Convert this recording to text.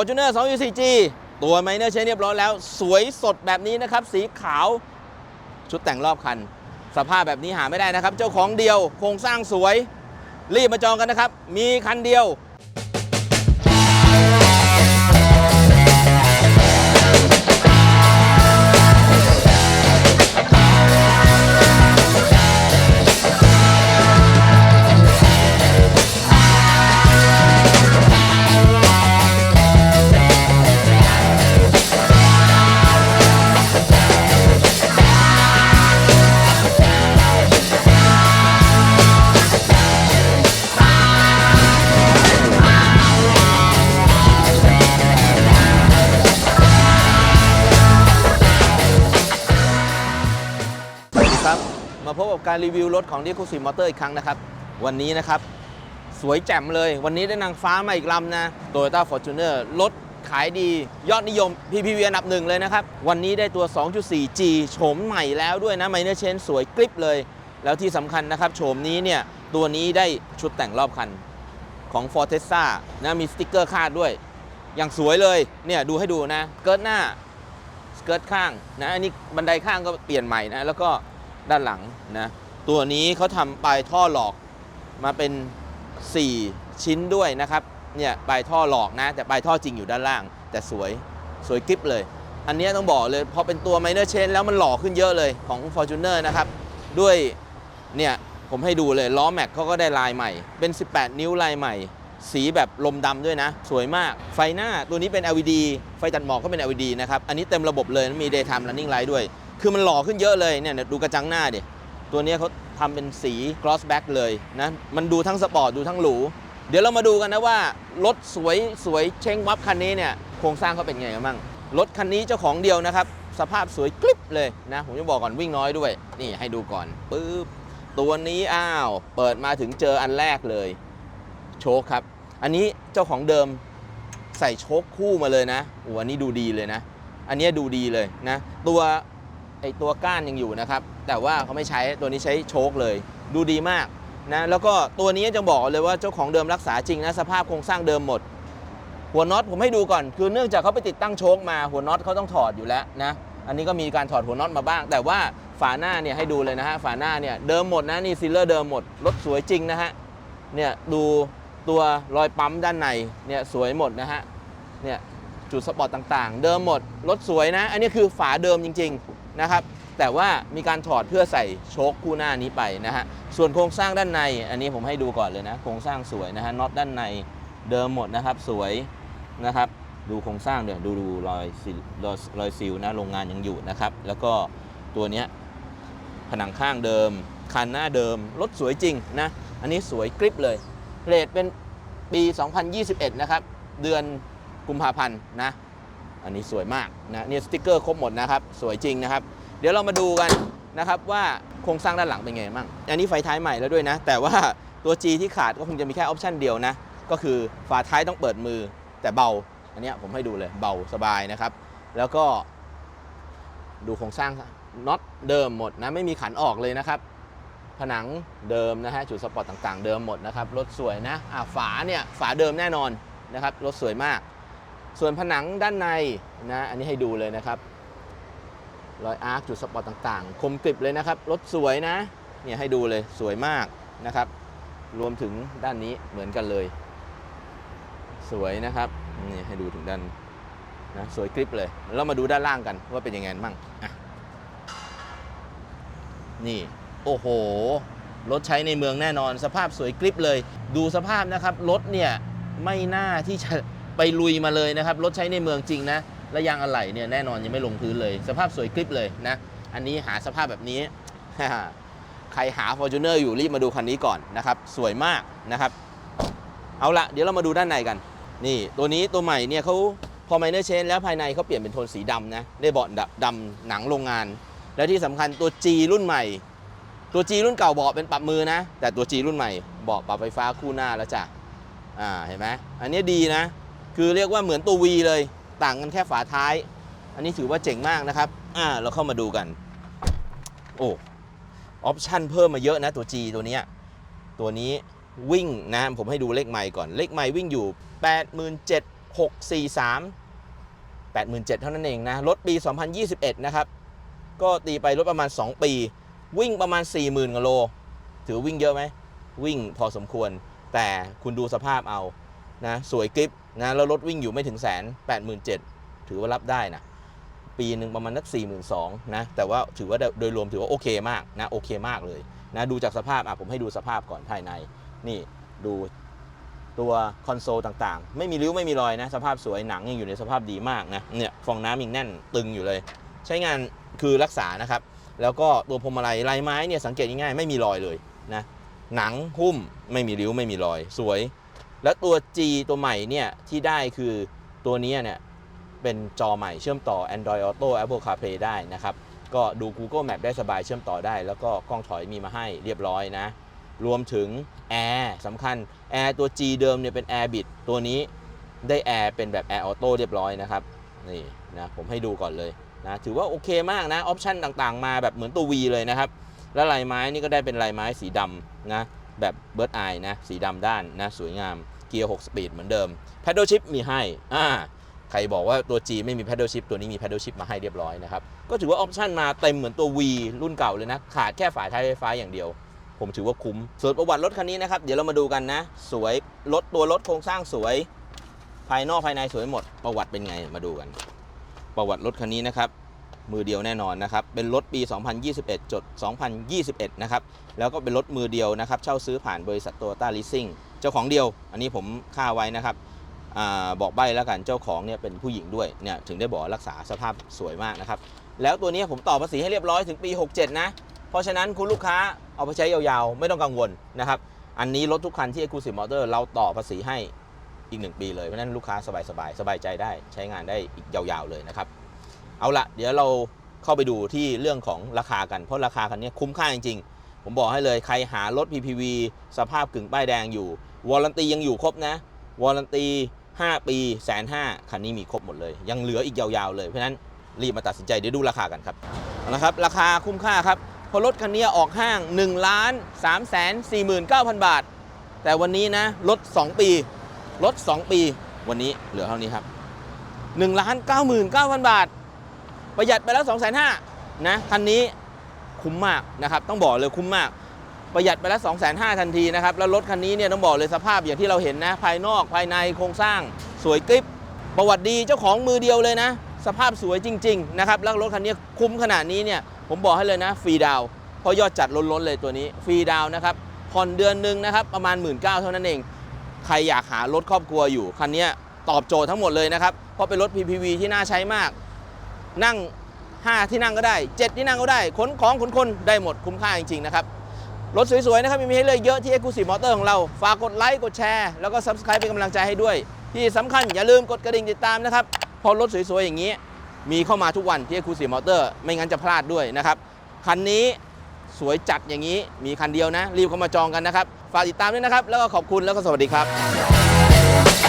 Fortuner 2 4 g ตัวไมเนอร์เชนเรียบร้อยแล้ว สวยสดแบบนี้นะครับ สีขาว ชุดแต่งรอบคัน สภาพแบบนี้หาไม่ได้นะครับ เจ้าของเดียวโครงสร้างสวย รีบมาจองกันนะครับ มีคันเดียว มาพบกับการรีวิวรถของ d ี c ู s ีมอเตอร์อีกครั้งนะครับ วันนี้นะครับสวยแจ่มเลย วันนี้ได้นางฟ้ามาอีกลำนะ Toyota Fortuner รถขายดียอดนิยม PPV อันดับหนึ่งเลยนะครับ วันนี้ได้ตัว 2.4G โฉมใหม่แล้วด้วยนะ Minor Change สวยกริบเลย แล้วที่สำคัญนะครับโฉมนี้เนี่ย ตัวนี้ได้ชุดแต่งรอบคันของ Fortesa นะมีสติกเกอร์คาดด้วย อย่างสวยเลยเนี่ยดูให้ดูนะ เกิร์ตหน้า สเกิร์ตข้างนะอันนี้บันไดข้างก็เปลี่ยนใหม่นะ แล้วก็ ด้านหลังนะ ตัวนี้เขาทำปลายท่อหลอกมาเป็น 4 ชิ้นด้วยนะครับ เนี่ยปลายท่อหลอกนะ แต่ปลายท่อจริงอยู่ด้านล่าง แต่สวยสวยกริบเลย อันนี้ต้องบอกเลยพอเป็นตัว minor chain แล้วมันหล่อขึ้นเยอะเลยของ Fortuner นะครับ ด้วยเนี่ยผมให้ดูเลยล้อแม็กเขาก็ได้ลายใหม่ เป็น 18 นิ้วลายใหม่ สีแบบลมดำด้วยนะ สวยมาก ไฟหน้าตัวนี้เป็น LED ไฟตัดหมอกก็เป็น LED นะครับ อันนี้เต็มระบบเลยมี daytime running light ด้วย คือมันหล่อขึ้นเยอะเลยเนี่ยดูกระจังหน้าดิตัวนี้เขาทำเป็นสี cross back เลยนะมันดูทั้งสปอร์ตดูทั้งหรู เดี๋ยวเรามาดูกันนะว่า รถสวยสวยเช้งวับคันนี้เนี่ยโครงสร้างเขาเป็นไงกันบ้างรถคันนี้เจ้าของเดียวนะครับ สภาพสวยกลิบเลยนะผมจะบอกก่อนวิ่งน้อยด้วย นี่ให้ดูก่อนปึ๊บตัวนี้อ้าว เปิดมาถึงเจออันแรกเลย โชคครับ อันนี้เจ้าของเดิมใส่โชคคู่มาเลยนะโอ้อันนี้ดูดีเลยนะ อันนี้ดูดีเลยนะ ตัว ไอตัวก้านยังอยู่นะครับ แต่ว่าเขาไม่ใช้ตัวนี้ใช้โชคเลย ดูดีมากนะแล้วก็ตัวนี้จะบอกเลยว่าเจ้าของเดิมรักษาจริงนะสภาพโครงสร้างเดิมหมด หัวน็อตผมให้ดูก่อน คือเนื่องจากเขาไปติดตั้งโชคมาหัวน็อตเขาต้องถอดอยู่แล้วนะอันนี้ก็มีการถอดหัวน็อตมาบ้าง แต่ว่าฝาหน้าเนี่ยให้ดูเลยนะฮะฝาหน้าเนี่ยเดิมหมดนะนี่ซีลเลอร์เดิมหมดรถสวยจริงนะฮะเนี่ยดูตัวรอยปั๊มด้านในเนี่ยสวยหมดนะฮะเนี่ยจุดสปอร์ตต่างๆ เดิมหมดรถสวยนะ อันนี้คือฝาเดิมจริง ๆ นะครับ แต่ว่ามีการถอดเพื่อใส่โชคคู่หน้านี้ไปนะฮะ ส่วนโครงสร้างด้านใน อันนี้ผมให้ดูก่อนเลยนะ โครงสร้างสวยนะฮะ น็อตด้านในเดิมหมดนะครับ สวยนะครับ ดูโครงสร้างเดี๋ยวดูดูรอยซิลรอยรอยซิลนะโรงงานยังอยู่นะครับ แล้วก็ตัวเนี้ยผนังข้างเดิม คันหน้าเดิม รถสวยจริงนะ อันนี้สวยกริบเลยเรทเป็นปี 2021 นะครับ เดือนกุมภาพันธ์นะ อันนี้สวยมากนะเนี่ยสติกเกอร์ครบหมดนะครับ สวยจริงนะครับ เดี๋ยวเรามาดูกันนะครับว่าโครงสร้างด้านหลังเป็นไงบ้างอันนี้ไฟท้ายใหม่แล้วด้วยนะ แต่ว่าตัว G ที่ขาดก็คงจะมีแค่ออปชันเดียวนะ ก็คือฝาท้ายต้องเปิดมือแต่เบา อันนี้ผมให้ดูเลยเบาสบายนะครับ แล้วก็ดูโครงสร้างน็อตเดิมหมดนะไม่มีขันออกเลยนะครับ ผนังเดิมนะฮะจุดสปอร์ตต่างๆ เดิมหมดนะครับรถสวยนะอะฝาเนี่ยฝาเดิมแน่นอนนะครับรถสวยมาก ส่วนผนังด้านในนะอันนี้ให้ดูเลยนะครับ รอยอาร์คจุดสปอร์ตต่างๆ คมกริบเลยนะครับ รถสวยนะเนี่ยให้ดูเลยสวยมากนะครับ รวมถึงด้านนี้เหมือนกันเลย สวยนะครับนี่ให้ดูถึงด้านนะสวยกริบเลยเรามาดูด้านล่างกันว่าเป็นยังไงบ้างนี่โอ้โหรถใช้ในเมืองแน่นอน สภาพสวยกริบเลย ดูสภาพนะครับรถเนี่ยไม่น่าที่จะ ไปลุยมาเลยนะครับ รถใช้ในเมืองจริงนะ และยางอะไหล่เนี่ยแน่นอนยังไม่ลงพื้นเลย สภาพสวยกริบเลยนะ อันนี้หาสภาพแบบนี้ ใครหา Fortuner อยู่รีบมาดูคันนี้ก่อนนะครับ สวยมากนะครับ เอาละเดี๋ยวเรามาดูด้านในกัน นี่ตัวนี้ตัวใหม่เนี่ยเขาพอ minor change แล้วภายในเขาเปลี่ยนเป็นโทนสีดำนะได้เบาะดำดำหนังโรงงาน และที่สำคัญตัว G รุ่นใหม่ ตัว G รุ่นเก่าเบาะเป็นปรับมือนะ แต่ตัว G รุ่นใหม่เบาะปรับไฟฟ้าคู่หน้าแล้วจ้ะอ่าเห็นไหมอันนี้ดีนะ คือเรียกว่าเหมือนตัว V เลย ต่างกันแค่ฝาท้าย อันนี้ถือว่าเจ๋งมากนะครับ อ่า เราเข้ามาดูกัน โอ้ออปชั่นเพิ่มมาเยอะนะตัว G ตัวนี้ตัวนี้วิ่งนะ ผมให้ดูเลขไมล์ก่อนเลขไมล์วิ่งอยู่ 87,643 87,000เท่านั้นเองนะ รถปี 2021 นะครับ ก็ตีไปรถประมาณ 2 ปี วิ่งประมาณ 40,000กิโล ถือวิ่งเยอะไหม วิ่งพอสมควร แต่คุณดูสภาพเอานะ สวยกริป นะแล้วรถวิ่งอยู่ไม่ถึงแสน87,000ถือว่ารับได้นะปีหนึ่งประมาณนัก4 2 0 0 0นะแต่ว่าถือว่าโดยรวมถือว่าโอเคมากนะโอเคมากเลยนะดูจากสภาพอะผมให้ดูสภาพก่อนภายใน นี่ดูตัวคอนโซลต่างๆ ไม่มีริ้วไม่มีรอยนะ สภาพสวยหนังยังอยู่ในสภาพดีมากนะเนี่ยฟองน้ำยังแน่นตึงอยู่เลย ใช้งานคือรักษานะครับ แล้วก็ตัวพวงมาลัยลายไม้เนี่ยสังเกตง่ายๆไม่มีรอยเลยนะหนังหุ้มไม่มีริ้วไม่มีรอย สวย แล้วตัว G ตัวใหม่เนี่ยที่ได้คือตัวนี้เนี่ยเป็นจอใหม่เชื่อมต่อ Android Auto Apple CarPlay ได้นะครับ ก็ดู Google Map ได้สบายเชื่อมต่อได้ แล้วก็กล้องถอยมีมาให้เรียบร้อยนะ รวมถึงแอร์สำคัญแอร์ตัว G เดิมเนี่ยเป็น Air Bit ตัวนี้ได้แอร์เป็นแบบ Air Auto เรียบร้อยนะครับ นี่นะผมให้ดูก่อนเลยนะถือว่าโอเคมากนะ ออปชันต่างๆ มาแบบเหมือนตัว V เลยนะครับ แล้วลายไม้นี่ก็ได้เป็นลายไม้สีดำนะ แบบเบิร์ดไอนะ สีดำด้านนะ สวยงาม เกียร์ 6 สปีดเหมือนเดิม Paddle Shift มีให้ อ่า ใครบอกว่าตัว G ไม่มี Paddle Shift ตัวนี้มี Paddle Shift มาให้เรียบร้อยนะครับ ก็ถือว่าออปชันมาเต็มเหมือนตัว V รุ่นเก่าเลยนะ ขาดแค่ฝาท้ายไฟฟ้าอย่างเดียว ผมถือว่าคุ้ม ส่วนประวัติรถคันนี้นะครับ เดี๋ยวเรามาดูกันนะ สวย รถตัวรถโครงสร้างสวย ภายนอกภายในสวยหมด ประวัติเป็นไง มาดูกัน ประวัติรถคันนี้นะครับ มือเดียวแน่นอนนะครับ เป็นรถปี 2021 จด 2021 นะครับ แล้วก็เป็นรถมือเดียวนะครับ เช่าซื้อผ่านบริษัทโตโยต้าลิสซิ่ง เจ้าของเดียว อันนี้ผมค่าไว้นะครับอบอกใบแล้วกัน เจ้าของเนี่ยเป็นผู้หญิงด้วย เนี่ยถึงได้บอกรักษาสภาพสวยมากนะครับ แล้วตัวนี้ผมต่อภาษีให้เรียบร้อยถึงปี 67 นะ เพราะฉะนั้นคุณลูกค้าเอาไปใช้ยาวๆ ไม่ต้องกังวลนะครับ อันนี้รถทุกคันที่ Exclusive Motor เราต่อภาษีให้อีก 1 ปีเลย เพราะฉะนั้นลูกค้าสบายๆ สบายใจได้ใช้งานได้อีกยาวๆเลยนะครับ เอาละเดี๋ยวเราเข้าไปดูที่เรื่องของราคากัน เพราะราคาคันนี้คุ้มค่าจริงๆ ผมบอกให้เลยใครหารถ PPV สภาพกึ่งป้ายแดงอยู่วอร์ a นตียังอยู่ครบนะวอร์ a นตี 5 ปีแสนห้าคันนี้มีครบหมดเลย ยังเหลืออีกยาวๆเลยเพราะฉะนั้นรีบมาตัดสินใจเดี๋ยวดูราคากันครับเอาละครับ ราคาคุ้มค่าครับเพราะรถคันนี้ออกห้าง1ล้าน3แสน49,000 บาท แต่วันนี้นะรถ2ปีรถ2ปี วันนี้เหลือเท่านี้ครับ1ล้าน99,000 บาท ประหยัดไปแล้ว2 5 0 0 0นะคันนี้คุ้มมากนะครับต้องบอกเลยคุ้มมาก ประหยัดไปแล้ว2 5 0 0 0ทันทีนะครับแล้วรถคันนี้เนี่ยต้องบอกเลยสภาพอย่างที่เราเห็นนะ ภายนอกภายในโครงสร้างสวยกริบประวัติดีเจ้าของมือเดียวเลยนะ สภาพสวยจริงๆนะครับแล้วรถคันนี้คุ้มขนาดนี้เนี่ยผมบอกให้เลยนะฟรีดาวเพราะยอดจัดล้นๆเลยตัวนี้ฟรีดาวน์นะครับผ่อนเดือนหนึ่งนะครับประมาณ 1 9ื่นเท่านั้นเอง ใครอยากหารถครอบครัวอยู่คันนี้ตอบโจทย์ทั้งหมดเลยนะครับ เพราะเป็นรถ PPV ที่น่าใช้มาก นั่ง 5 ที่นั่งก็ได้ 7 ที่นั่งก็ได้ขนของขนคนได้หมดคุ้มค่าจริงๆนะครับรถสวยๆนะครับมีให้เลือกเยอะที่ Exclusive Motor ของเรา ฝากกดไลค์กดแชร์แล้วก็ Subscribe เป็นกำลังใจให้ด้วย ที่สำคัญอย่าลืมกดกระดิ่งติดตามนะครับพอรถสวยๆอย่างนี้ มีเข้ามาทุกวันที่ Exclusive Motor ไม่งั้นจะพลาดด้วยนะครับคันนี้สวยจัดอย่างนี้มีคันเดียวนะ รีบเข้ามาจองกันนะครับ ฝากติดตามด้วยนะครับ แล้วก็ขอบคุณแล้วก็สวัสดีครับ